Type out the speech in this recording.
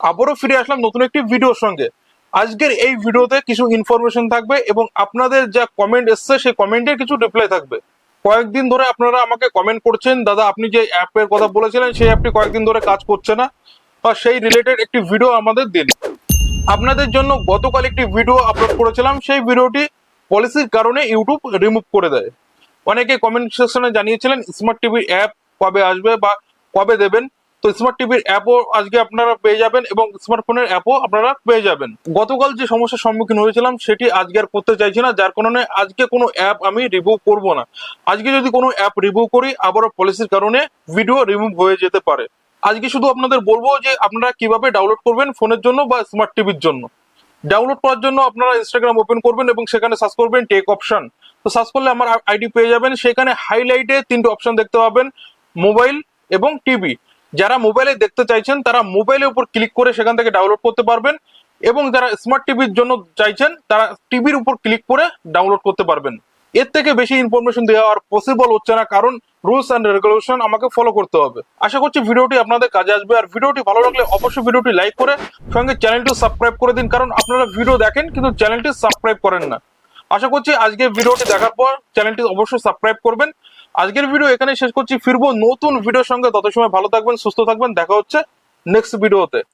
আবারও ফিরে আসলাম নতুন একটি ভিডিওর সঙ্গে। আজকের এই ভিডিওতে কিছু ইনফরমেশন থাকবে এবং আপনাদের যা কমেন্ট এসছে, সেই কমেন্টের কিছু রিপ্লাই থাকবে। কয়েকদিন ধরে আপনারা আমাকে কমেন্ট করছেন, দাদা, আপনি যে অ্যাপের কথা বলেছিলেন, সেই অ্যাপটি কয়েকদিন ধরে কাজ করছে না বা সেই রিলেটেড একটি ভিডিও আমাদের দিন আপনাদের জন্য গতকাল একটি ভিডিও আপলোড করেছিলাম, সেই ভিডিওটি পলিসির কারণে ইউটিউব রিমুভ করে দেয়। অনেকে কমেন্ট সেকশনে জানিয়েছিলেন স্মার্ট টিভির অ্যাপ কবে আসবে বা কবে দেবেন? তো স্মার্ট টিভির অ্যাপও আজকে আপনারা পেয়ে যাবেন এবং স্মার্টফোনের অ্যাপও আপনারা পেয়ে যাবেন। গতকাল যে সমস্যার সম্মুখীন হয়েছিলাম, সেটি আজকে আর করতে চাইছি না, যার কারণে আজকে কোনো অ্যাপ আমি রিভিউ করব না। আজকে যদি কোনো অ্যাপ রিভিউ করি, আবারও পলিসির কারণে ভিডিও রিমুভ হয়ে যেতে পারে। আজকে শুধু আপনাদের বলব যে আপনারা কীভাবে ডাউনলোড করবেন ফোনের জন্য বা স্মার্ট টিভির জন্য। ডাউনলোড করার জন্য আপনারা ইনস্টাগ্রাম ওপেন করবেন এবং সেখানে সার্চ করবেন টেক অপশন তো সার্চ করলে আমার আইডি পেয়ে যাবেন। সেখানে হাইলাইটে তিনটে অপশন দেখতে পাবেন মোবাইল এবং টিভি যারা মোবাইলে দেখতে চাইছেন, তারা মোবাইলের উপর ক্লিক করে সেখান থেকে ডাউনলোড করতে পারবেন এবং যারা স্মার্ট টিভির জন্য চাইছেন, তারা টিভির উপর ক্লিক করে ডাউনলোড করতে পারবেন। এর থেকে বেশি ইনফরমেশন দেওয়া আর পসিবল হচ্ছে না, কারণ রুলস অ্যান্ড রেগুলেশন আমাকে ফলো করতে হবে। আশা করছি ভিডিওটি আপনাদের কাজে আসবে, আর ভিডিওটি ভালো লাগলে অবশ্যই ভিডিওটি লাইক করে সঙ্গে চ্যানেলটি সাবস্ক্রাইব করে দিন, কারণ আপনারা ভিডিও দেখেন, কিন্তু চ্যানেলটি সাবস্ক্রাইব করেন না। আশা করছি আজকে ভিডিওটি দেখার পর চ্যানেলটি অবশ্যই সাবস্ক্রাইব করবেন আজকের ভিডিও এখানে শেষ করছি। ফিরবো নতুন ভিডিওর সঙ্গে। তত সময় ভালো থাকবেন, সুস্থ থাকবেন। দেখা হচ্ছে নেক্সট ভিডিওতে